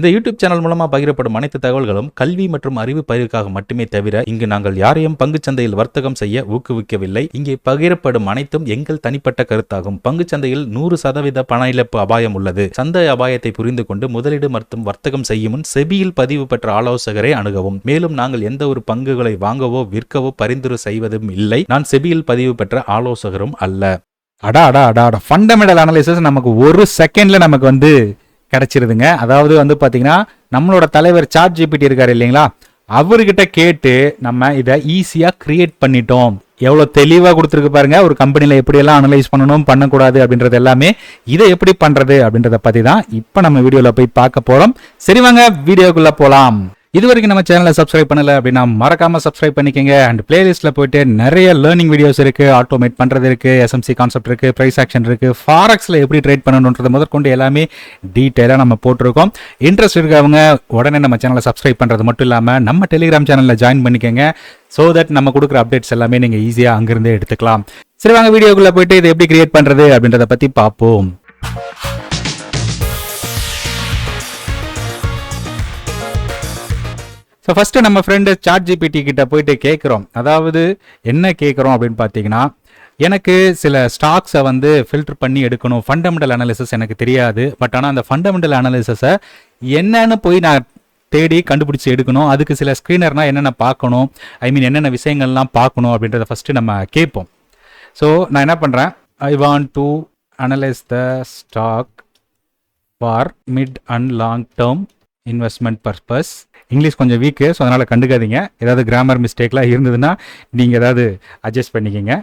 இந்த YouTube channel மூலமாக பகிரப்படும் அனைத்து தகவல்களும் கல்வி மற்றும் அறிவு பயிர்க்காக மட்டுமே தவிர இங்கு நாங்கள் யாரையும் பங்குச் சந்தையில் வர்த்தகம் செய்ய ஊக்குவிக்கவில்லை. இங்கே பகிரப்படும் அனைத்தும் எங்கள் தனிப்பட்ட கருத்தாகும். பங்குச் சந்தையில் நூறு சதவீத பண இழப்பு அபாயம் உள்ளது. சந்தை அபாயத்தை புரிந்து கொண்டு முதலீடு மற்றும் வர்த்தகம் செய்யும் முன் செபியில் பதிவு பெற்ற ஆலோசகரை அணுகவும். மேலும் நாங்கள் எந்த ஒரு பங்குகளை வாங்கவோ விற்கவோ பரிந்துரை செய்வதும் இல்லை. நான் செபியில் பதிவு பெற்ற ஆலோசகரும் அல்ல. அடா அடா அடா அடா. ஃபண்டமெண்டல் அனலைசிஸ் நமக்கு ஒரு செகண்ட்ல நமக்கு வந்து கிடைச்சிருதுங்க. அதாவது வந்து பார்த்தீங்கன்னா நம்மளோட தலைவர் சாட் ஜிபிடி இருக்காரு இல்லைங்களா? அவர்கிட்ட கேட்டு நம்ம இதை ஈஸியாக கிரியேட் பண்ணிட்டோம். எவ்வளோ தெளிவாக கொடுத்துருக்கு பாருங்க. ஒரு கம்பெனியில் எப்படியெல்லாம் அனலைஸ் பண்ணணும் பண்ணக்கூடாது அப்படின்றது எல்லாமே இதை எப்படி பண்ணுறது அப்படின்றத பற்றி தான் இப்போ நம்ம வீடியோவில் போய் பார்க்க போகிறோம் சரி வாங்க வீடியோக்குள்ளே போகலாம் இது வரைக்கும் நம்ம சேனலை சப்ஸ்கிரைப் பண்ணல அப்படின்னா மறக்காம சப்ஸ்கிரைப் பண்ணிக்கங்க. அண்ட் பிளேலிஸ்ட்ல போயிட்டு நிறைய லேர்னிங் வீடியோஸ் இருக்கு ஆட்டோமேட் பண்றது இருக்கு எஸ்எம்சி கான்செப்ட் இருக்கு பிரைஸ் ஆக்ஷன் இருக்கு ஃபாரக்ஸ்ல எப்படி ட்ரேட் பண்ணணுன்றது முதற்கொண்டு எல்லாமே டீட்டெயிலாக நம்ம போட்டிருக்கோம். இன்ட்ரெஸ்ட் இருக்கவங்க உடனே நம்ம சேனலை சப்ஸ்கிரைப் பண்றது மட்டும் இல்லாம நம்ம டெலிகிராம் சேனல்ல ஜாயின் பண்ணிக்கங்க. ஸோ தட் நம்ம கொடுக்குற அப்டேட்ஸ் எல்லாமே நீங்க ஈஸியா அங்கிருந்தே எடுத்துக்கலாம். சரி வாங்க வீடியோக்குள்ள போயிட்டு இதை எப்படி கிரியேட் பண்றது அப்படின்றத பத்தி பார்ப்போம். ஸோ ஃபஸ்ட்டு நம்ம ஃப்ரெண்டு சாட் ஜிபிடி கிட்ட போயிட்டு கேட்குறோம் அதாவது என்ன கேட்குறோம் அப்படின்னு பார்த்தீங்கன்னா எனக்கு சில ஸ்டாக்ஸை வந்து ஃபில்டர் பண்ணி எடுக்கணும். ஃபண்டமெண்டல் அனாலிசிஸ் எனக்கு தெரியாது. பட் ஆனால் அந்த ஃபண்டமெண்டல் அனாலிசிஸை என்னன்னு போய் நான் தேடி கண்டுபிடிச்சி எடுக்கணும். அதுக்கு சில ஸ்க்ரீனர்னால் என்னென்ன பார்க்கணும்? ஐ மீன் என்னென்ன விஷயங்கள்லாம் பார்க்கணும் அப்படின்றத ஃபஸ்ட்டு நம்ம கேட்போம். ஸோ நான் என்ன பண்ணுறேன் I want to analyse the stock for mid and long term investment purpose English கொஞ்சம் வீக்கு ஸோ அதனால் கண்டுக்காதீங்க. ஏதாவது கிராமர் மிஸ்டேக்லாம் இருந்ததுன்னா நீங்கள் ஏதாவது அட்ஜஸ்ட் பண்ணிக்கோங்க.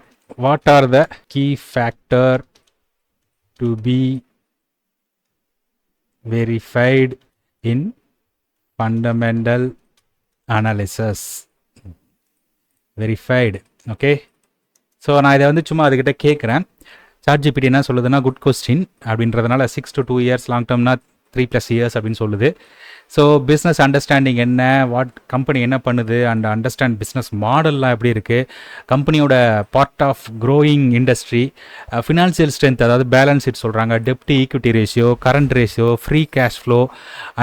What are the key factor to be verified in fundamental analysis verified okay so நான் இதை வந்து சும்மா அதுக்கிட்ட கேட்குறேன். சார்ஜிபிடி என்ன சொல்லுதுன்னா குட் கொஸ்டின் அப்படின்றதுனால six to two years long டேர்ம்னா three plus years அப்படின்னு சொல்லுது. ஸோ பிஸ்னஸ் அண்டர்ஸ்டாண்டிங் என்ன வாட் கம்பெனி என்ன பண்ணுது அண்ட் அண்டர்ஸ்டாண்ட் பிஸ்னஸ் மாடல்லாம் எப்படி இருக்குது கம்பெனியோட part of growing industry financial strength அதாவது பேலன்ஸ் ஷீட் சொல்கிறாங்க டெப்ட் equity ratio current ratio free cash flow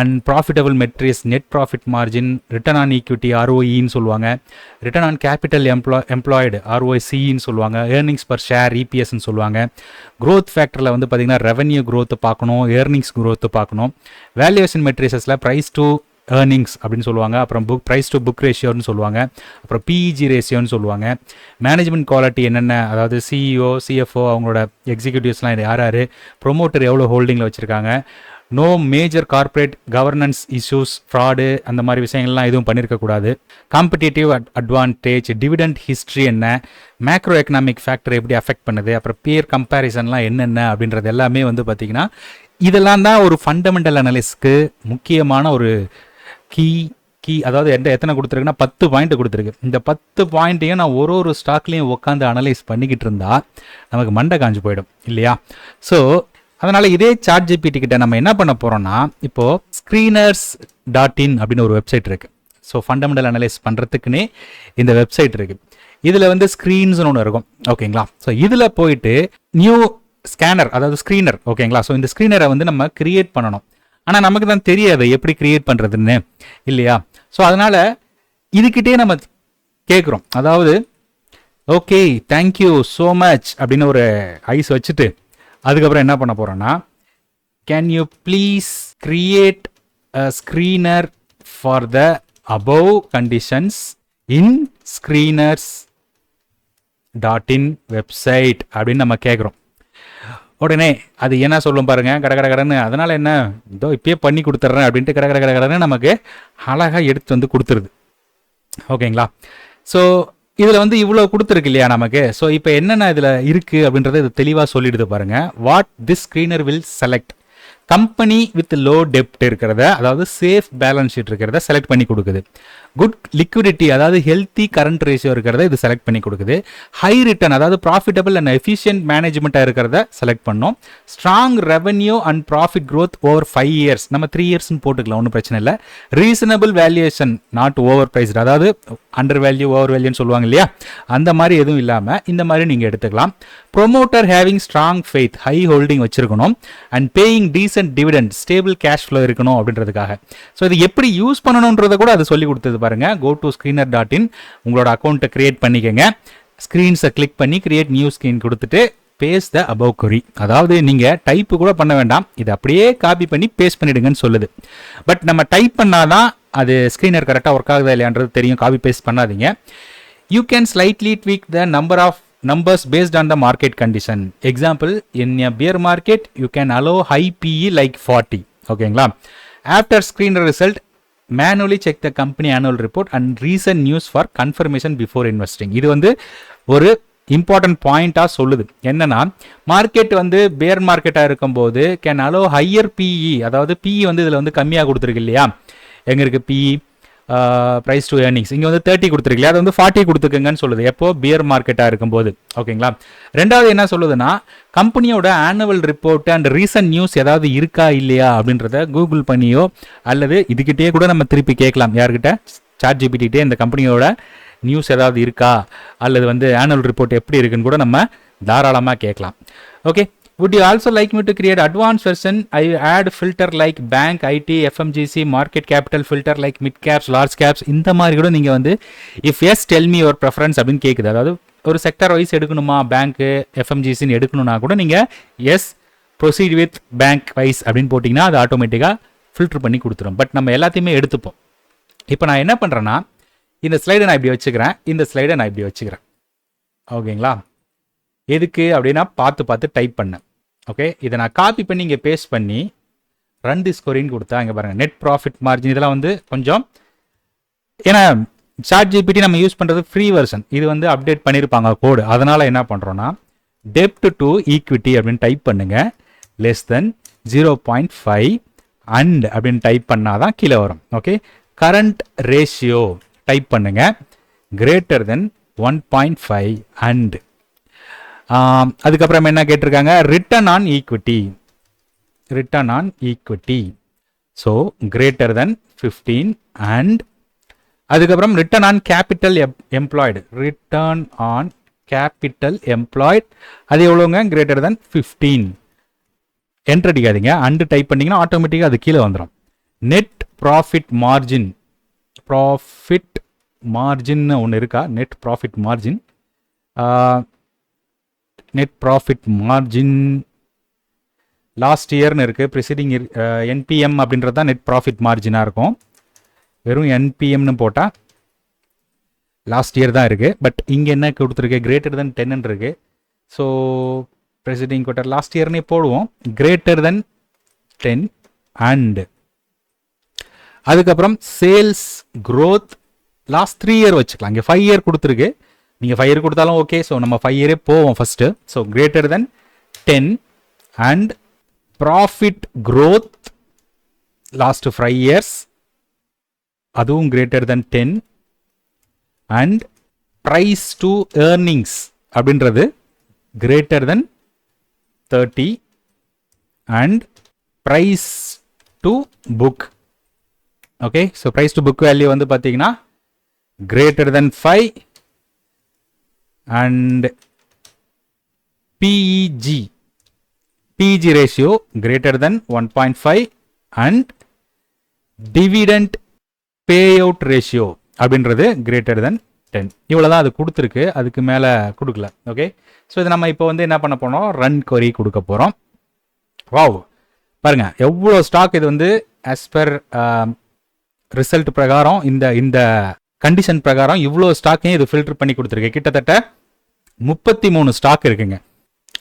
and profitable metrics net profit margin return on equity ஆர்ஓஇன்னு சொல்லுவாங்க. Return on capital employ employed ஆர்ஓசின்னு சொல்லுவாங்க. Earnings per share இபிஎஸ்ன்னு சொல்லுவாங்க. Growth ஃபேக்டரில் வந்து பார்த்திங்கன்னா revenue growth பார்க்கணும் earnings growth பார்க்கணும். Valuation மெட்ரிசஸில் ப்ரைஸ் ப்ரைஸ் டு ஏர்னிங்ஸ் அப்படின்னு சொல்லுவாங்க. அப்புறம் புக் ப்ரைஸ் டு புக் ரேஷியோன்னு சொல்லுவாங்க. அப்புறம் பிஇஜி ரேஷியோன்னு சொல்லுவாங்க. மேனேஜ்மெண்ட் குவாலிட்டி என்னென்ன? அதாவது சிஇஓ சிஎஃப்ஓ அவங்களோட எக்ஸிக்யூட்டிவ்ஸ்லாம் யார் யார்? ப்ரொமோட்டர் எவ்வளோ ஹோல்டிங்கில் வச்சுருக்காங்க? No major corporate governance issues fraud அந்த மாதிரி விஷயங்கள்லாம் எதுவும் பண்ணியிருக்கக்கூடாது காம்படிட்டிவ் அட்வான்டேஜ் டிவிடெண்ட் ஹிஸ்ட்ரி என்ன? மேக்ரோ எக்கனாமிக் ஃபேக்டர் எப்படி அஃபெக்ட் பண்ணுது? அப்புறம் பியர் கம்பேரிசன்லாம் என்னென்ன? அப்படின்றது எல்லாமே வந்து பார்த்திங்கன்னா இதெல்லாம் தான் ஒரு ஃபண்டமெண்டல் அனலிஸ்க்கு முக்கியமான ஒரு கீ கீ அதாவது எந்த எத்தனை கொடுத்துருக்குன்னா பத்து பாயிண்ட் கொடுத்துருக்கு. இந்த பத்து பாயிண்ட்டையும் நான் ஒரு ஒரு ஸ்டாக்லேயும் உட்காந்து அனலைஸ் பண்ணிக்கிட்டு இருந்தா நமக்கு மண்டை காஞ்சு போயிடும் இல்லையா? ஸோ அதனால் இதே சாட் ஜிபிடி கிட்ட நம்ம என்ன பண்ண போகிறோம்னா இப்போது ஸ்க்ரீனர்ஸ் டாட் இன் அப்படின்னு ஒரு வெப்சைட் இருக்குது ஸோ ஃபண்டமெண்டல் அனலைஸ் பண்ணுறதுக்குன்னே இந்த வெப்சைட் இருக்குது இதில் வந்து ஸ்க்ரீன்ஸ்னு ஒன்று இருக்கும் ஓகேங்களா? ஸோ இதில் போயிட்டு நியூ ஸ்கேனர் அதாவது ஸ்க்ரீனர் ஓகேங்களா ஸோ இந்த ஸ்க்ரீனரை வந்து நம்ம கிரியேட் பண்ணணும். ஆனால் நமக்கு தான் தெரியாது எப்படி கிரியேட் பண்ணுறதுன்னு இல்லையா? ஸோ அதனால் இதுக்கிட்டே நம்ம கேட்குறோம் அதாவது ஓகே தேங்க்யூ ஸோ மச் அப்படின்னு ஒரு ஐஸ் வச்சுட்டு அதுக்கப்புறம் என்ன பண்ண போகிறோன்னா can you please create a screener for the above conditions in screeners dot in website அப்படின்னு நம்ம கேட்குறோம் உடனே அது என்ன சொல்லும் பாருங்க கட கட கடன்னு அதனால என்ன? இதோ இப்பயே பண்ணி கொடுத்துட்றேன் அப்படின்ட்டு கட கட கட கடன்னு நமக்கு அழகாக எடுத்து வந்து கொடுத்துருது. ஓகேங்களா? ஸோ இதில் வந்து இவ்வளோ கொடுத்துருக்கு இல்லையா நமக்கு? ஸோ இப்போ என்னென்ன இதில் இருக்குது அப்படின்றத இது தெளிவாக சொல்லிடுது பாருங்கள் what this screener will select company with low டெப்ட் இருக்கிறத அதாவது சேஃப் பேலன்ஸ் ஷீட் இருக்கிறத செலக்ட் பண்ணி கொடுக்குது. குட் லிக்விடிட்டி அதாவது ஹெல்த்தி கரண்ட் ரேஷியோ இருக்கிறத இது செலக்ட் பண்ணி கொடுக்குது. ஹை ரிட்டர்ன் அதாவது ப்ராஃபிட்டபிள் அண்ட் எஃபிஷியன்ட் மேனேஜ்மெண்ட்டாக இருக்கிறத செலக்ட் பண்ணோம். Strong revenue and profit growth over five years நம்ம த்ரீ இயர்ஸ்னு போட்டுக்கலாம் ஒன்றும் பிரச்சனை இல்லை. Reasonable valuation not over priced அதாவது அண்டர் வேல்யூ ஓவர் வேல்யூன்னு சொல்லுவாங்க இல்லையா? அந்த மாதிரி எதுவும் இல்லாமல் இந்த மாதிரி நீங்கள் எடுத்துக்கலாம். Promoter having strong faith high holding வச்சிருக்கணும். And paying decent decent dividend stable cash flow இருக்கணும் அப்படின்றதுக்காக. ஸோ இது எப்படி யூஸ் பண்ணணுன்றதை கூட அது சொல்லி கொடுத்தது பாருங்க. Go to screener dot in உங்களோட அக்கௌண்ட்டை கிரியேட் பண்ணிக்கோங்க ஸ்க்ரீன்ஸை கிளிக் பண்ணி கிரியேட் நியூ ஸ்க்ரீன் கொடுத்துட்டு பேஸ் த அபவ் கொரி அதாவது நீங்கள் டைப்பு கூட பண்ண வேண்டாம். இதை அப்படியே காப்பி பண்ணி பேஸ்ட் பண்ணிடுங்கன்னு சொல்லுது. பட் நம்ம டைப் பண்ணாதான் அது ஸ்க்ரீனர் கரெக்டாக ஒர்க் ஆகுதா இல்லையான்றது தெரியும். காப்பி பேஸ்ட் பண்ணாதீங்க. You can slightly tweak the number of number based on the market condition example in a bear market you can allow high PE like forty ஓகேங்களா after screen result manually check the company annual report and recent news for confirmation before investing இது வந்து ஒரு important பாயிண்டாக சொல்லுது. என்னன்னா market வந்து bear மார்க்கெட்டாக இருக்கும்போது can allow higher PE அதாவது பிஇ வந்து இதில் வந்து கம்மியாக கொடுத்துருக்கு இல்லையா? எங்க இருக்கு பிஇ ப்ரைஸ் டு ஏர்னிங்ஸ் இங்கே வந்து தேர்ட்டி கொடுத்துருக்கல அது வந்து ஃபார்ட்டி கொடுத்துக்கங்கன்னு சொல்லுது. எப்போ? பியர் மார்க்கெட்டாக இருக்கும்போது. ஓகேங்களா? ரெண்டாவது என்ன சொல்லுதுன்னா கம்பெனியோட annual report and recent news ஏதாவது இருக்கா இல்லையா அப்படின்றத கூகுள் பண்ணியோ அல்லது இதுக்கிட்டே கூட நம்ம திருப்பி கேட்கலாம். யார்கிட்ட? சாட் ஜிபிடிட்டே இந்த கம்பெனியோட நியூஸ் ஏதாவது இருக்கா? அல்லது வந்து ஆனுவல் ரிப்போர்ட் எப்படி இருக்குன்னு கூட நம்ம தாராளமாக கேட்கலாம். Okay? Would you also like me to create advanced version? I add filter like bank it fmgc market capital filter like mid caps large caps. இந்த மாதிரி கூட நீங்கள் வந்து if yes tell me your preference அப்படின்னு கேட்குது அதாவது ஒரு sector wise எடுக்கணுமா? பேங்க்கு எஃப்எம்ஜிசின்னு எடுக்கணும்னா கூட நீங்கள் yes proceed with bank wise அப்படின்னு போட்டிங்கன்னா அது ஆட்டோமேட்டிக்காக ஃபில்டர் பண்ணி கொடுத்துரும். பட் நம்ம எல்லாத்தையுமே எடுத்துப்போம். இப்போ நான் என்ன பண்ணுறேன்னா இந்த ஸ்லைடை நான் இப்படி வச்சுக்கிறேன். இந்த ஸ்லைடை நான் இப்படி வச்சுக்கிறேன். ஓகேங்களா எதுக்கு அப்படின்னா பார்த்து பார்த்து டைப் பண்ணேன் ஓகே இதை நான் காப்பி பண்ணி இங்கே பேஸ்ட் பண்ணி ரன் தி ஸ்கோரின்னு கொடுத்தா இங்கே பாருங்கள் நெட் ப்ராஃபிட் மார்ஜின் இதெல்லாம் வந்து கொஞ்சம் ஏன்னா சாட் ஜிபிடி நம்ம யூஸ் பண்ணுறது ஃப்ரீ வெர்ஷன் இது வந்து அப்டேட் பண்ணியிருப்பாங்க கோடு அதனால் என்ன பண்ணுறோன்னா டெப்ட் டு ஈக்விட்டி அப்படின்னு டைப் பண்ணுங்க. Less than zero point five and அப்படின்னு டைப் பண்ணால் தான் கீழே வரும். ஓகே கரண்ட் ரேஷியோ டைப் பண்ணுங்க. Greater than one point five and அதுக்கப்புறம் என்ன கேட்டிருக்காங்க? Return on equity return on equity so greater than fifteen and அதுக்கப்புறம் return on capital employed return on capital employed அது எவ்வளோங்க கிரேட்டர் தென் ஃபிஃப்டீன் என்ட்ரு அடிக்காதீங்க. And type பண்ணிங்கன்னா ஆட்டோமேட்டிக்காக அது கீழே வந்துடும் நெட் ப்ராஃபிட் மார்ஜின் ப்ராஃபிட் மார்ஜின்னு ஒன்று இருக்கா? Net profit margin net profit margin last இயர்னு இருக்குது ப்ரிசீடிங் என்பிஎம் அப்படின்றது தான் நெட் ப்ராஃபிட் மார்ஜினாக இருக்கும். வெறும் என்பிஎம்னு போட்டால் லாஸ்ட் இயர் தான் இருக்குது பட் இங்கே என்ன கொடுத்துருக்கு? கிரேட்டர் தென் டென்னு இருக்குது ஸோ ப்ரெசிடிங் குவார்ட்டர் லாஸ்ட் இயர்னே போடுவோம். கிரேட்டர் தென் டென் அண்ட் அதுக்கப்புறம் sales growth last three year வச்சுக்கலாம். இங்கே ஃபைவ் இயர் கொடுத்துருக்கு. நீங்கள் ஃபைவ் இயர் கொடுத்தாலும் ஓகே ஸோ நம்ம ஃபைவ் இயரே போவோம் first so greater than ten and profit growth last five years அதுவும் greater than ten and price to earnings அப்படின்றது greater than thirty and price to book okay so price to book value வந்து பார்த்தீங்கன்னா greater than five and PEG PEG ratio greater than one point five and dividend pay out ratio அப்படின்றது greater than ten இவ்வளோ தான் அது கொடுத்துருக்கு. அதுக்கு மேலே கொடுக்கல. ஓகே ஸோ இது நம்ம இப்போ வந்து என்ன பண்ண போனோம் ரன் கொரி கொடுக்க போகிறோம் வாவ் பாருங்க எவ்வளோ ஸ்டாக் இது வந்து ஆஸ் பர் ரிசல்ட் பிரகாரம் இந்த இந்த கண்டிஷன் பிரகாரம் இவ்வளோ ஸ்டாக்கையும் இது ஃபில்டர் பண்ணி கொடுத்துருக்கு. கிட்டத்தட்ட முப்பத்தி மூணு ஸ்டாக் இருக்குங்க.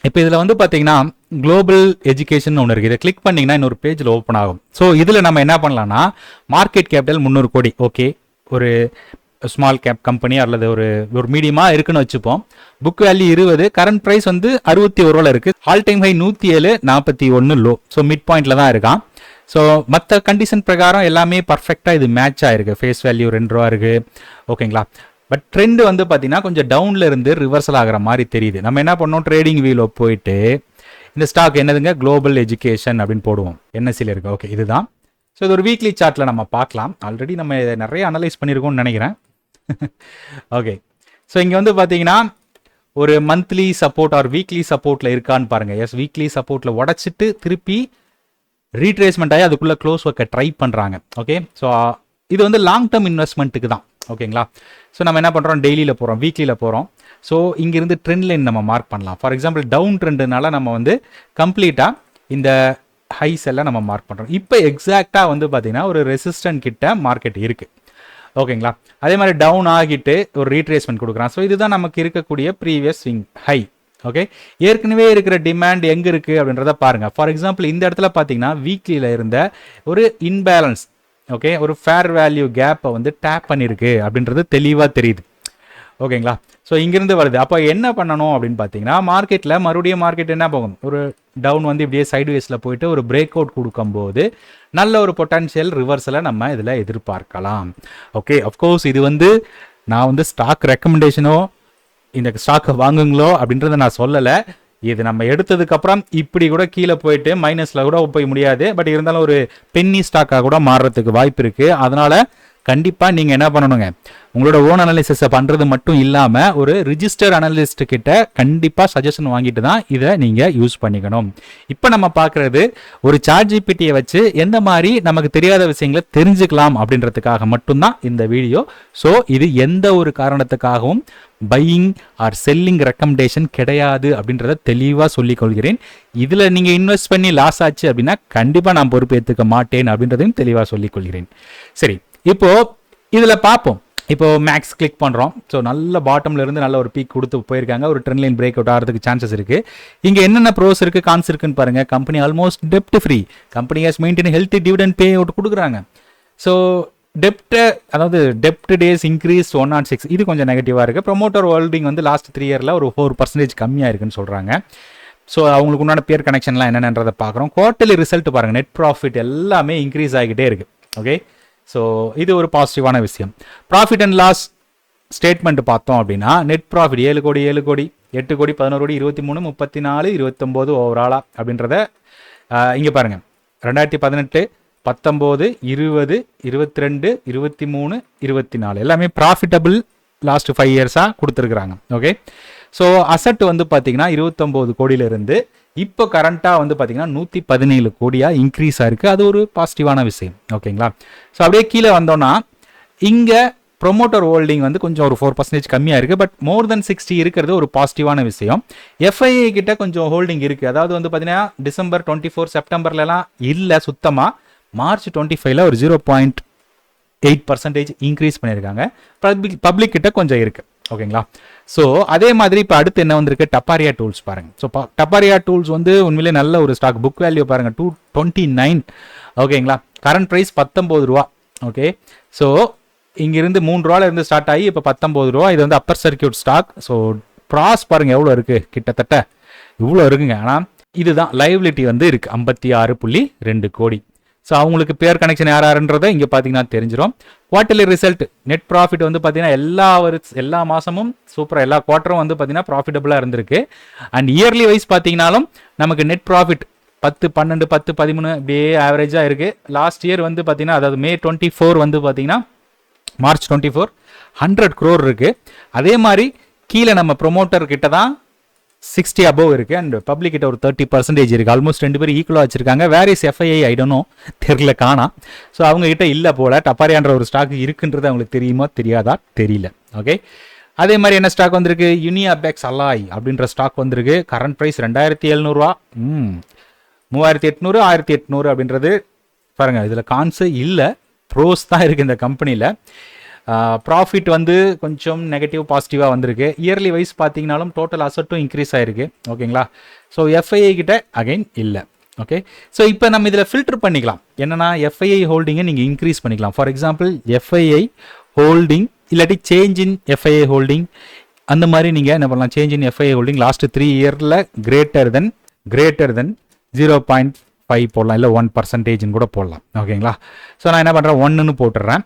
இப்போ இதில் வந்து பார்த்தீங்கன்னா குளோபல் எஜுகேஷன் ஒன்று இருக்குது இதை கிளிக் பண்ணிங்கன்னா இன்னொரு பேஜில் ஓப்பன் ஆகும். ஸோ இதில் நம்ம என்ன பண்ணலாம்னா மார்க்கெட் கேபிட்டல் முந்நூறு கோடி. ஓகே ஒரு ஸ்மால் கேப் கம்பெனி அல்லது ஒரு ஒரு மீடியமாக இருக்குன்னு வச்சுப்போம். புக் வேல்யூ இருபது கரண்ட் ப்ரைஸ் வந்து அறுபத்தி ஒரு ரூபா இருக்குது ஆல் டைம் ஹை நூற்றி ஏழு நாற்பத்தி ஒன்று லோ ஸோ மிட் பாயிண்டில் தான் இருக்கான். ஸோ மற்ற கண்டிஷன் பிரகாரம் எல்லாமே பர்ஃபெக்டாக இது மேட்ச் ஆயிருக்கு. ஃபேஸ் வேல்யூ ரெண்டு ரூபா இருக்குது ஓகேங்களா பட் ட்ரெண்ட் வந்து பார்த்தீங்கன்னா கொஞ்சம் டவுன்ல இருந்து ரிவர்சல் ஆகிற மாதிரி தெரியுது. நம்ம என்ன பண்ணோம்? ட்ரேடிங் வீல போயிட்டு இந்த ஸ்டாக் என்னதுங்க? குளோபல் எஜுகேஷன் அப்படின்னு போடுவோம். என்எஸ்சியில் இருக்கு. ஓகே இதுதான். ஸோ இது ஒரு வீக்லி சார்ட்டில் நம்ம பார்க்கலாம். ஆல்ரெடி நம்ம இதை நிறைய அனலைஸ் பண்ணியிருக்கோம்னு நினைக்கிறேன். ஓகே ஸோ இங்கே வந்து பார்த்தீங்கன்னா ஒரு மந்த்லி சப்போர்ட் ஆர் வீக்லி சப்போர்ட்டில் இருக்கான்னு பாருங்கள் எஸ் வீக்லி சப்போர்ட்டில் உடச்சிட்டு திருப்பி ரீட்ரேஸ்மெண்ட் ஆகி அதுக்குள்ளே க்ளோஸ் ஒர்க்கை ட்ரை பண்ணுறாங்க ஓகே ஸோ இது வந்து லாங் டேர்ம் இன்வெஸ்ட்மெண்ட்டுக்கு தான். ஓகேங்களா? ஸோ நம்ம என்ன பண்ணுறோம் டெய்லியில் போகிறோம் வீக்லியில் போகிறோம் ஸோ இங்கேருந்து ட்ரெண்ட் லைன் நம்ம மார்க் பண்ணலாம். ஃபார் எக்ஸாம்பிள் டவுன் ட்ரெண்டுனால நம்ம வந்து கம்ப்ளீட்டாக இந்த ஹைஸ் எல்லாம் நம்ம மார்க் பண்ணுறோம் இப்போ எக்ஸாக்டாக வந்து பார்த்தீங்கன்னா ஒரு ரெசிஸ்டன்ட் கிட்ட மார்க்கெட் இருக்குது ஓகேங்களா? அதே மாதிரி டவுன் ஆகிட்டு ஒரு ரீட்ரேஸ்மெண்ட் கொடுக்குறான். ஸோ இதுதான் நமக்கு இருக்கக்கூடிய ப்ரீவியஸ் ஸ்விங் ஹை ஓகே ஏற்கனவே இருக்கிற டிமாண்ட் எங்கே இருக்குது அப்படின்றத பாருங்கள் ஃபார் எக்ஸாம்பிள் இந்த இடத்துல பார்த்தீங்கன்னா வீக்லியில் இருந்த ஒரு இன்பேலன்ஸ் ஓகே ஒரு ஃபேர் வேல்யூ கேப்பை வந்து டேப் பண்ணியிருக்கு அப்படின்றது தெளிவாக தெரியுது. ஓகேங்களா ஸோ இங்கேருந்து வருது. அப்போ என்ன பண்ணணும் அப்படின்னு பார்த்தீங்கன்னா மார்க்கெட்டில் மறுபடியும் மார்க்கெட் என்ன போகும் ஒரு டவுன் வந்து இப்படியே சைட்வேஸில் போயிட்டு ஒரு பிரேக் அவுட் கொடுக்கும்போது நல்ல ஒரு பொட்டன்ஷியல் ரிவர்ஸில் நம்ம இதில் எதிர்பார்க்கலாம். ஓகே அஃப்கோர்ஸ் இது வந்து நான் வந்து ஸ்டாக் ரெக்கமெண்டேஷனோ இந்த ஸ்டாக்கை வாங்குங்களோ அப்படின்றத நான் சொல்லலை. இது நம்ம எடுத்ததுக்கப்புறம் இப்படி கூட கீழே போயிட்டு மைனஸில் கூட போய் முடியாது. பட் இருந்தாலும் ஒரு பென்னி ஸ்டாக்காக கூட மாறுறதுக்கு வாய்ப்பு இருக்குது அதனால் கண்டிப்பாக நீங்கள் என்ன பண்ணணுங்க? உங்களோட ஓன் அனாலிசிஸை பண்ணுறது மட்டும் இல்லாமல் ஒரு ரிஜிஸ்டர் அனலிஸ்ட் கிட்ட கண்டிப்பாக சஜஷன் வாங்கிட்டு தான் இதை நீங்கள் யூஸ் பண்ணிக்கணும். இப்போ நம்ம பார்க்குறது ஒரு சார்ட் ஜிபிடியை வச்சு எந்த மாதிரி நமக்கு தெரியாத விஷயங்களை தெரிஞ்சுக்கலாம் அப்படின்றதுக்காக மட்டும்தான் இந்த வீடியோ ஸோ இது எந்த ஒரு காரணத்துக்காகவும் பையிங் ஆர் செல்லிங் ரெக்கமெண்டேஷன் கிடையாது அப்படின்றத தெளிவாக சொல்லிக் கொள்கிறேன் இதில் நீங்கள் இன்வெஸ்ட் பண்ணி லாஸ் ஆச்சு அப்படின்னா கண்டிப்பாக நான் பொறுப்பேற்றுக்க மாட்டேன் அப்படின்றதையும் தெளிவாக சொல்லிக் கொள்கிறேன் சரி இப்போ இதில் பார்ப்போம் இப்போ மேக்ஸ் கிளிக் பண்ணுறோம் ஸோ நல்ல பாட்டம்ல இருந்து நல்ல ஒரு பீக் கொடுத்து போயிருக்காங்க. ஒரு ட்ரெண்ட் லைன் பிரேக் அவுட் ஆகிறதுக்கு சான்சஸ் இருக்கு. இங்கே என்னென்ன ப்ரோஸ் இருக்கு கான்ஸ் இருக்குன்னு பாருங்க. Company almost dept free company has maintain healthy dividend pay out கொடுக்குறாங்க. ஸோ டெப்ட்டு அதாவது டெப்ட் days increase one naught six இது கொஞ்சம் நெகட்டிவாக இருக்குது ப்ரொமோட்டர் ஹோல்டிங் வந்து லாஸ்ட் த்ரீ இயரில் ஒரு ஃபோர் பர்சன்டேஜ் கம்மியாக இருக்குன்னு சொல்கிறாங்க ஸோ அவங்களுக்கு உண்டான பேர் கனெக்ஷன்லாம் என்னென்னன்றதை பார்க்குறோம். குவார்ட்டர்லி ரிசல்ட் பாருங்கள் நெட் ப்ராஃபிட் எல்லாமே இன்க்ரீஸ் ஆகிட்டே இருக்குது ஓகே ஸோ இது ஒரு பாசிட்டிவான விஷயம். ப்ராஃபிட் அண்ட் லாஸ் ஸ்டேட்மெண்ட் பார்த்தோம் அப்படின்னா நெட் ப்ராஃபிட் ஏழு கோடி ஏழு கோடி எட்டு கோடி பதினோரு கோடி இருபத்தி மூணு முப்பத்தி நாலு இருபத்தொம்போது ஓவராலா அப்படின்றத இங்கே பாருங்கள் ரெண்டாயிரத்தி பதினெட்டு பத்தொம்போது இருபது இருபத்தி ரெண்டு இருபத்தி மூணு இருபத்தி நாலு. எல்லாமே ப்ராஃபிட்டபிள் லாஸ்ட் ஃபைவ் இயர்ஸாக கொடுத்துருக்குறாங்க. ஓகே ஸோ அசட் வந்து பார்த்தீங்கன்னா இருபத்தொம்போது கோடியிலிருந்து இப்போ கரண்ட்டாக வந்து பார்த்தீங்கன்னா நூற்றி பதினேழு கோடியாக இன்க்ரீஸ் ஆயிருக்கு. அது ஒரு பாசிட்டிவான விஷயம். ஓகேங்களா ஸோ அப்படியே கீழே வந்தோன்னா இங்கே ப்ரொமோட்டர் ஹோல்டிங் வந்து கொஞ்சம் ஒரு ஃபோர் பர்சன்டேஜ் கம்மியாக இருக்குது பட் மோர் தென் சிக்ஸ்டி இருக்கிறது ஒரு பாசிட்டிவான விஷயம். எஃப்ஐஏ கிட்ட கொஞ்சம் ஹோல்டிங் இருக்குது அதாவது வந்து பார்த்தீங்கன்னா டிசம்பர் டுவெண்ட்டி ஃபோர் செப்டம்பர்லலாம் இல்லை சுத்தமாக மார்ச் டுவெண்ட்டி ஃபைவ்ல ஒரு zero point eight percentage increase பண்ணியிருக்காங்க. பப்ளிக் பப்ளிக் கிட்ட கொஞ்சம் இருக்குது ஓகேங்களா? ஸோ அதே மாதிரி இப்போ அடுத்து என்ன வந்திருக்கு? டப்பாரியா டூல்ஸ் பாருங்க. ஸோ டப்பாரியா டூல்ஸ் வந்து உண்மையிலே நல்ல ஒரு ஸ்டாக் புக் வேல்யூ பாருங்க டூ டுவெண்ட்டி நைன் ஓகேங்களா? கரண்ட் ப்ரைஸ் பத்தொம்போது ரூபா. ஓகே ஸோ இங்கிருந்து மூணு ரூபால இருந்து ஸ்டார்ட் ஆகி இப்போ பத்தொம்பது ரூபா. இது வந்து upper circuit stock so pros பாருங்கள் எவ்வளோ இருக்குது கிட்டத்தட்ட இவ்வளோ இருக்குங்க. ஆனால் இதுதான் லைபிலிட்டி வந்து இருக்குது ஐம்பத்தி ஆறு புள்ளி ரெண்டு கோடி. ஸோ அவங்களுக்கு பேர் கனெக்ஷன் யார் யாருன்றதை இங்கே பார்த்தீங்கன்னா தெரிஞ்சிடும் குவார்ட்டர்லி ரிசல்ட் நெட் ப்ராஃபிட் வந்து பார்த்தீங்கன்னா எல்லா வருஷ எல்லா மாதமும் சூப்பராக எல்லா குவார்ட்டரும் வந்து பார்த்தீங்கன்னா ப்ராஃபிட்டபுளாக இருந்திருக்கு. அண்ட் இயர்லி வைஸ் பார்த்தீங்கனாலும் நமக்கு நெட் ப்ராஃபிட் பத்து பன்னெண்டு பத்து பதிமூணு இப்படியே ஆவரேஜாக இருக்குது லாஸ்ட் இயர் வந்து பார்த்தீங்கன்னா அதாவது மே டுவெண்ட்டி ஃபோர் வந்து பார்த்தீங்கன்னா March twenty four hundred crore இருக்குது அதே மாதிரி கீழே நம்ம ப்ரொமோட்டர் கிட்ட தான் சிக்ஸ்டி அபவ் இருக்குது அண்ட் பப்ளிக் கிட்ட ஒரு தேர்ட்டி பர்சன்டேஜ் இருக்குது ஆல்மோஸ்ட் ரெண்டு பேரும் ஈக்குவலாக வச்சிருக்காங்க. வேர் இஸ் எஃப்ஐஐ ஐடனோ தெரில காணா. ஸோ அவங்ககிட்ட இல்லை போல. டப்பாரியான்ற ஒரு ஸ்டாக் இருக்குன்றது அவங்களுக்கு தெரியுமா தெரியாதா? தெரியல. ஓகே அதே மாதிரி என்ன ஸ்டாக் வந்திருக்கு? யூனியா பேக்ஸ் அலாய் அப்படின்ற ஸ்டாக் வந்திருக்கு. கரண்ட் ப்ரைஸ் ரெண்டாயிரத்தி எழுநூறுவா. ம். மூவாயிரத்தி எட்நூறு ஆயிரத்தி எட்நூறு அப்படின்றது பாருங்கள் இதில் கான்ஸு இல்லை. ப்ரோஸ் தான் இருக்குது இந்த கம்பெனியில் ப்ராஃபிட் வந்து கொஞ்சம் நெகட்டிவ் பாசிட்டிவாக வந்திருக்கு. இயர்லி வைஸ் பார்த்தீங்கனாலும் டோட்டல் அசட்டும் இன்க்ரீஸ் ஆயிருக்கு. ஓகேங்களா ஸோ எஃப்ஐஐ கிட்ட அகைன் இல்லை. ஓகே ஸோ இப்போ நம்ம இதில் ஃபில்டர் பண்ணிக்கலாம். என்னென்னா எஃப்ஐஐ ஹோல்டிங்கை நீங்கள் இன்க்ரீஸ் பண்ணிக்கலாம். ஃபார் எக்ஸாம்பிள் எஃப்ஐஐ ஹோல்டிங் இல்லாட்டி சேஞ்ச் இன் எஃப்ஐஐ ஹோல்டிங் அந்த மாதிரி நீங்கள் என்ன பண்ணலாம்? Change in FII holding last three இயரில் greater than greater than zero point five போடலாம். இல்லை ஒன் பர்சன்டேஜ்னு கூட போடலாம். ஓகேங்களா ஸோ நான் என்ன பண்ணுறேன் ஒன்றுன்னு போட்டுடுறேன்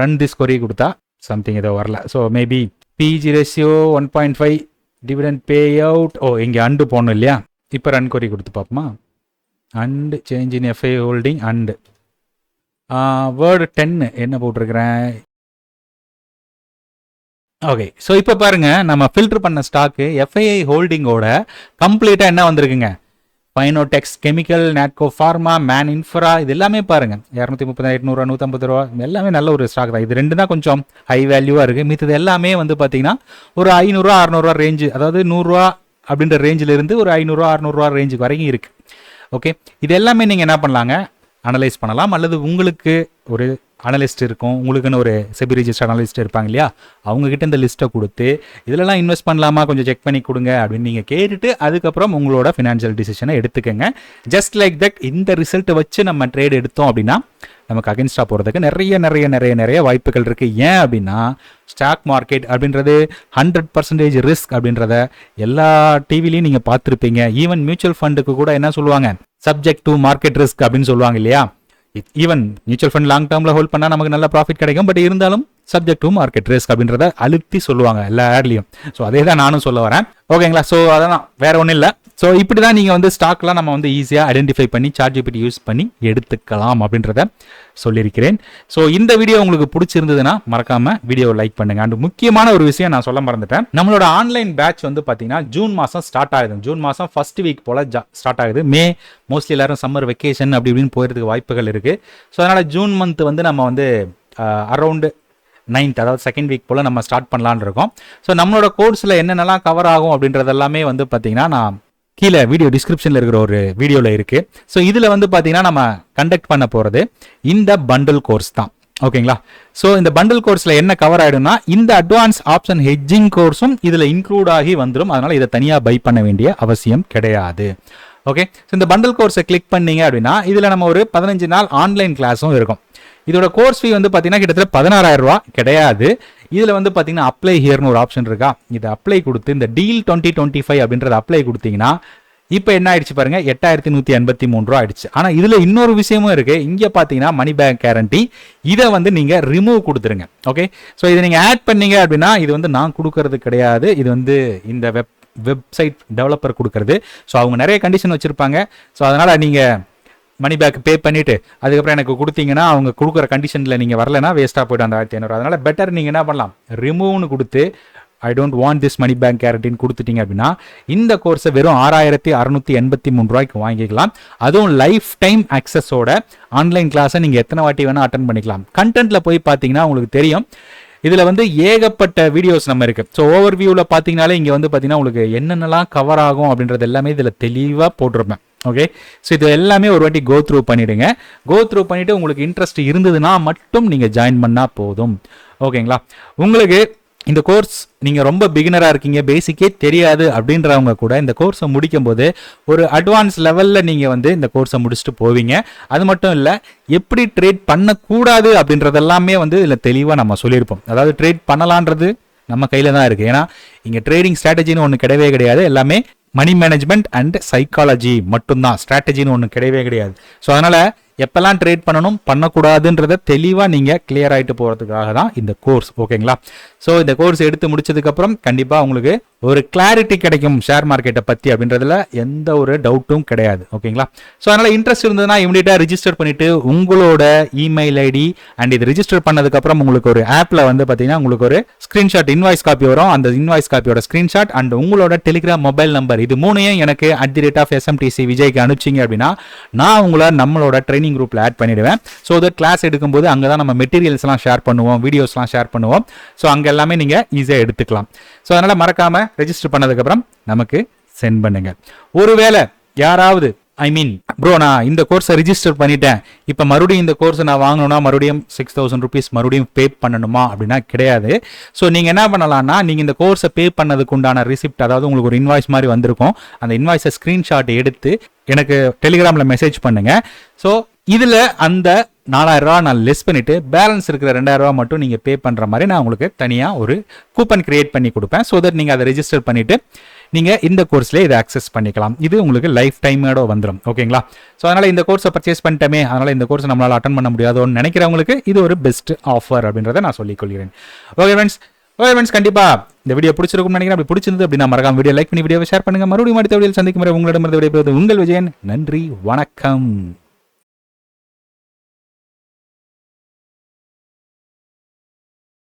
ரன் திஸ் கொரி கொடுத்தா சம்திங் ஏதோ வரல. So maybe PEG ratio one point five dividend pay out oh இங்கே அண்டு போடணும் இல்லையா? இப்போ ரன் கொரி கொடுத்து பார்ப்போமா? And change in FI holding and word டென்னு என்ன போட்டிருக்கிறேன்? ஓகே ஸோ இப்போ பாருங்க நம்ம ஃபில்டர் பண்ண ஸ்டாக்கு எஃப்ஐஐ ஹோல்டிங்கோட கம்ப்ளீட்டாக என்ன வந்திருக்குங்க? Fineotex chemical Natco pharma Man infra இது எல்லாமே பாருங்க. இரநூத்தி முப்பது எட்நூறுவா நூற்றம்பது ரூபா. எல்லாமே நல்ல ஒரு ஸ்டாக் தான். இது ரெண்டு தான் கொஞ்சம் ஹை வேல்யூவாக இருக்குது மித்தது எல்லாமே வந்து பார்த்தீங்கன்னா ஒரு ஐநூறுரூவா அறநூறுவா ரேஞ்சு அதாவது நூறுரூவா அப்படின்ற ரேஞ்சிலிருந்து ஒரு ஐநூறுரூவா அறநூறுவா ரேஞ்சுக்கு வரைக்கும் இருக்குது ஓகே இது எல்லாமே நீங்கள் என்ன பண்ணலாங்க? அனலைஸ் பண்ணலாம். அல்லது உங்களுக்கு ஒரு அனலிஸ்ட் இருக்கும். உங்களுக்குன்னு ஒரு செபி ரிஜிஸ்டர் அனலிஸ்ட் இருப்பாங்க இல்லையா? அவங்கக்கிட்ட இந்த லிஸ்ட்டை கொடுத்து இதிலலாம் இன்வெஸ்ட் பண்ணலாமா? கொஞ்சம் செக் பண்ணி கொடுங்க. அப்படின்னு நீங்கள் கேட்டுட்டு அதுக்கப்புறம் உங்களோட ஃபினான்ஷியல் டிசிஷனை எடுத்துக்கோங்க. ஜஸ்ட் லைக் தட் இந்த ரிசல்ட்டை வச்சு நம்ம ட்ரேட் எடுத்தோம் அப்படின்னா நமக்கு அகென்ஸ்டாக போகிறதுக்கு நிறைய நிறைய நிறைய நிறைய வாய்ப்புகள் இருக்குது ஏன் அப்படின்னா ஸ்டாக் மார்க்கெட் அப்படின்றது ஹண்ட்ரட் பர்சன்டேஜ் ரிஸ்க் அப்படின்றத எல்லா டிவிலையும் நீங்கள் பார்த்துருப்பீங்க. ஈவன் மியூச்சுவல் ஃபண்டுக்கு கூட என்ன சொல்லுவாங்க? சப்ஜெக்ட் டு மார்க்கெட் ரிஸ்க் அப்படின்னு சொல்லுவாங்க இல்லையா? ஈவன் மியூச்சுவல் ஃபண்ட் லாங் டேர்மில் ஹோல்ட் பண்ணால் நமக்கு நல்ல ப்ராஃபிட் கிடைக்கும். பட் இருந்தாலும் சப்ஜெக்ட் டு மார்க்கெட் ரிஸ்க் அப்படின்றத அழுத்தி சொல்லுவாங்க எல்லா ஆட்லையும் ஸோ அதே தான் நானும் சொல்ல வரேன். ஓகேங்களா ஸோ அதான் வேற ஒன்றும் இல்லை. ஸோ இப்படி தான் நீங்கள் வந்து ஸ்டாக்லாம் நம்ம வந்து ஈஸியாக ஐடென்டிஃபை பண்ணி சார்ஜ் ஜிபிடி யூஸ் பண்ணி எடுத்துக்கலாம் அப்படின்றத சொல்லியிருக்கிறேன். ஸோ இந்த வீடியோ உங்களுக்கு பிடிச்சிருந்ததுன்னா மறக்காமல் வீடியோவை லைக் பண்ணுங்க. அண்ட் முக்கியமான ஒரு விஷயம் நான் சொல்ல மறந்துட்டேன். நம்மளோட ஆன்லைன் பேட்ச் வந்து பார்த்தீங்கன்னா ஜூன் மாதம் ஸ்டார்ட் ஆகுது. ஜூன் மாதம் ஃபர்ஸ்ட் வீக் போல் ஸ்டார்ட் ஆகுது. மே மோஸ்ட்லி எல்லாரும் சம்மர் வெக்கேஷன் அப்படி இப்படின்னு போயிறதுக்கு வாய்ப்புகள் இருக்குது ஸோ அதனால் ஜூன் மந்த் வந்து நம்ம வந்து அரௌண்டு நைன்த் அதாவது செகண்ட் வீக் போல் நம்ம ஸ்டார்ட் பண்ணலான்னு இருக்கோம். ஸோ நம்மளோட கோர்ஸில் என்னென்னலாம் கவர் ஆகும் அப்படின்றது எல்லாமே வந்து பார்த்தீங்கன்னா நான் கீழே வீடியோ டிஸ்கிரிப்ஷனில் இருக்கிற ஒரு வீடியோவில் இருக்குது ஸோ இதில் வந்து பார்த்தீங்கன்னா நம்ம கண்டக்ட் பண்ண போகிறது இந்த பண்டில் கோர்ஸ் தான். ஓகேங்களா? ஸோ இந்த பண்டில் கோர்ஸில் என்ன கவர் ஆகிடும்னா இந்த அட்வான்ஸ் ஆப்ஷன் ஹெட்ஜிங் கோர்ஸும் இதில் இன்க்ளூட் ஆகி வந்துடும் அதனால் இதை தனியாக பை பண்ண வேண்டிய அவசியம் கிடையாது. ஓகே ஸோ இந்த பண்டில் கோர்ஸை கிளிக் பண்ணீங்க அப்படின்னா இதில் நம்ம ஒரு பதினஞ்சு நாள் ஆன்லைன் கிளாஸும் இருக்கும். இதோட கோர்ஸ் ஃபீ வந்து பார்த்தீங்கன்னா கிட்டத்தட்ட பதினாறாயிரம் ரூபா கிடையாது. இதில் வந்து பார்த்தீங்கன்னா அப்ளை ஹியர்னு ஒரு ஆப்ஷன் இருக்கா? இதை அப்ளை கொடுத்து இந்த டீல் டுவெண்ட்டி டுவெண்ட்டி ஃபைவ் அப்படின்றத அப்ளை கொடுத்தீங்கன்னா இப்போ என்ன ஆயிடுச்சு பாருங்க? எட்டாயிரத்தி நூற்றி எண்பத்தி மூணு ரூபா ஆயிடுச்சு. ஆனால் இதில் இன்னொரு விஷயமும் இருக்கு. இங்கே பார்த்தீங்கன்னா மணி பேங்க் கேரண்டி இதை வந்து நீங்கள் ரிமூவ் கொடுத்துருங்க. ஓகே ஸோ இதை நீங்கள் ஆட் பண்ணீங்க அப்படின்னா இது வந்து நான் கொடுக்கறது கிடையாது. இது வந்து இந்த வெப் வெப்சைட் டெவலப்பர் கொடுக்கறது. ஸோ அவங்க நிறைய கண்டிஷன் வச்சுருப்பாங்க. ஸோ அதனால் நீங்கள் மணி பேக் பே பண்ணிவிட்டு அதுக்கப்புறம் எனக்கு கொடுத்தீங்கன்னா அவங்க கொடுக்குற கண்டிஷனில் நீங்கள் வரலனா வேஸ்ட்டாக போய்ட்டு அந்த ஆயிரத்தி ஐநூறு. அதனால் பெட்டர் நீங்கள் என்ன பண்ணலாம்? ரிமூவ்னு கொடுத்து I don't want this money bank கேரண்டின்னு கொடுத்துட்டீங்க அப்படின்னா இந்த கோர்ஸை வெறும் ஆறாயிரத்தி அறுநூத்தி எண்பத்தி மூணு ரூபாய்க்கு வாங்கிக்கலாம். அதுவும் லைஃப் டைம் அக்சஸோட ஆன்லைன் கிளாஸை நீங்கள் எத்தனை வாட்டி வேணால் அட்டன் பண்ணிக்கலாம். கண்டென்ட்டில் போய் பார்த்தீங்கன்னா உங்களுக்கு தெரியும். இதில் வந்து ஏகப்பட்ட வீடியோஸ் நம்ம இருக்குது ஸோ ஓவர் வியூவில் பார்த்தீங்கனாலே இங்கே வந்து பார்த்தீங்கன்னா உங்களுக்கு என்னென்னலாம் கவர் ஆகும் அப்படின்றது எல்லாமே இதில் தெளிவாக போட்டிருப்பேன். ஓகே ஸோ இது எல்லாமே ஒரு வாட்டி கோ த்ரூ பண்ணிவிடுங்க கோ த்ரூ பண்ணிவிட்டு உங்களுக்கு இன்ட்ரெஸ்ட் இருந்ததுன்னா மட்டும் நீங்கள் ஜாயின் பண்ணால் போதும். ஓகேங்களா உங்களுக்கு இந்த கோர்ஸ் நீங்கள் ரொம்ப பிகினராக இருக்கீங்க பேசிக்கே தெரியாது அப்படின்றவங்க கூட இந்த கோர்ஸை முடிக்கும் போது ஒரு அட்வான்ஸ் லெவலில் நீங்கள் வந்து இந்த கோர்ஸை முடிச்சுட்டு போவீங்க. அது மட்டும் இல்லை எப்படி ட்ரேட் பண்ணக்கூடாது அப்படின்றதெல்லாமே வந்து இதில் தெளிவாக நம்ம சொல்லியிருப்போம். அதாவது ட்ரேட் பண்ணலான்றது நம்ம கையில் தான் இருக்குது ஏன்னா இங்கே ட்ரேடிங் ஸ்ட்ராட்டஜின்னு ஒன்று கிடையவே கிடையாது. எல்லாமே மணி மேனேஜ்மெண்ட் அண்ட் சைக்காலஜி மட்டும்தான். ஸ்ட்ராட்டஜின்னு ஒன்று கிடையவே கிடையாது. ஸோ அதனால் எப்பெல்லாம் ட்ரேட் பண்ணணும் பண்ணக்கூடாதுன்றத தெளிவாக நீங்கள் கிளியர் ஆகிட்டு போகிறதுக்காக தான் இந்த கோர்ஸ் ஓகேங்களா ஸோ இந்த கோர்ஸ் எடுத்து முடிச்சதுக்கப்புறம் கண்டிப்பாக உங்களுக்கு ஒரு கிளாரிட்டி கிடைக்கும் ஷேர் மார்க்கெட்டை பற்றி அப்படின்றதுல எந்த ஒரு டவுட்டும் கிடையாது ஓகேங்களா ஸோ அதனால் இன்ட்ரெஸ்ட் இருந்ததுன்னா இமீடியட்டாக ரிஜிஸ்டர் பண்ணிவிட்டு உங்களோட இமெயில் ஐடி அண்ட் இது ரிஜிஸ்டர் பண்ணதுக்கப்புறம் உங்களுக்கு ஒரு ஆப்பில் வந்து பார்த்தீங்கன்னா உங்களுக்கு ஒரு ஸ்க்ரீன்ஷாட் இன்வாய்ஸ் காப்பி வரும். அந்த இன்வாய்ஸ் காப்பியோட ஸ்க்ரீன்ஷாட் அண்ட் உங்களோட டெலிகிராம் மொபைல் நம்பர் இது மூணையும் எனக்கு at the rate of SMDC விஜய்க்கு அனுப்பிச்சிங்க அப்படின்னா நான் உங்களை நம்மளோட ட்ரெயின் ட்ரைனிங் குரூப்பில் ஆட் பண்ணிடுவேன். ஸோ அதை கிளாஸ் எடுக்கும்போது அங்கே தான் நம்ம மெட்டீரியல்ஸ்லாம் ஷேர் பண்ணுவோம் வீடியோஸ்லாம் ஷேர் பண்ணுவோம். ஸோ அங்கே எல்லாமே நீங்கள் ஈஸியாக எடுத்துக்கலாம். ஸோ அதனால் மறக்காமல் ரெஜிஸ்டர் பண்ணதுக்கப்புறம் நமக்கு சென்ட் பண்ணுங்க. ஒருவேளை யாராவது ஐ மீன் ப்ரோ நான் இந்த கோர்ஸை ரிஜிஸ்டர் பண்ணிட்டேன். இப்போ மறுபடியும் இந்த கோர்ஸை நான் வாங்கணும்னா மறுபடியும் சிக்ஸ் தௌசண்ட் ருபீஸ் மறுபடியும் பே பண்ணணுமா அப்படின்னா கிடையாது. ஸோ நீங்கள் என்ன பண்ணலாம்னா நீங்கள் இந்த கோர்ஸை பே பண்ணதுக்கு உண்டான ரிசிப்ட் அதாவது உங்களுக்கு ஒரு இன்வாய்ஸ் மாதிரி வந்திருக்கும். அந்த இன்வாய்ஸை ஸ்க்ரீன்ஷாட் எடுத்து எனக்கு டெலிகிராமில் மெசேஜ் பண்ணுங்கள் ஸோ இதில் அந்த நாலாயிரம் ரூபா நான் லெஸ் பண்ணிவிட்டு பேலன்ஸ் இருக்கிற ரெண்டாயிரம் ரூபா மட்டும் நீங்கள் பே பண்ணுற மாதிரி நான் உங்களுக்கு தனியாக ஒரு கூப்பன் கிரியேட் பண்ணி கொடுப்பேன். ஸோ தட் நீங்கள் அதை ரெஜிஸ்டர் பண்ணிவிட்டு நீங்கள் இந்த கோர்ஸ்லேயே இதை அக்சஸ் பண்ணிக்கலாம். இது உங்களுக்கு லைஃப் டைமோட வந்துடும் ஓகேங்களா ஸோ அதனால் இந்த கோர்ஸை பர்ச்சேஸ் பண்ணிட்டோமே அதனால் இந்த கோர்ஸ் நம்மளால் அட்டன் பண்ண முடியாதோன்னு நினைக்கிறவங்களுக்கு இது ஒரு பெஸ்ட் ஆஃபர் அப்படின்றத நான் சொல்லிக்கொள்கிறேன் ஓகே ஃப்ரெண்ட்ஸ் ஓகே ஃப்ரெண்ட்ஸ் கண்டிப்பாக இந்த வீடியோ பிடிச்சிருக்கும்னு நினைக்கிறேன். அப்படி பிடிச்சிருந்து அப்படின்னா மறக்காம வீடியோ லைக் பண்ணி வீடியோ ஷேர் பண்ணுங்கள் மறுபடியும் அடுத்த வீடியோ சந்திக்கும் வரை உங்களிடமிருந்து விடைபெறுவது உங்கள் விஜயன். நன்றி வணக்கம்.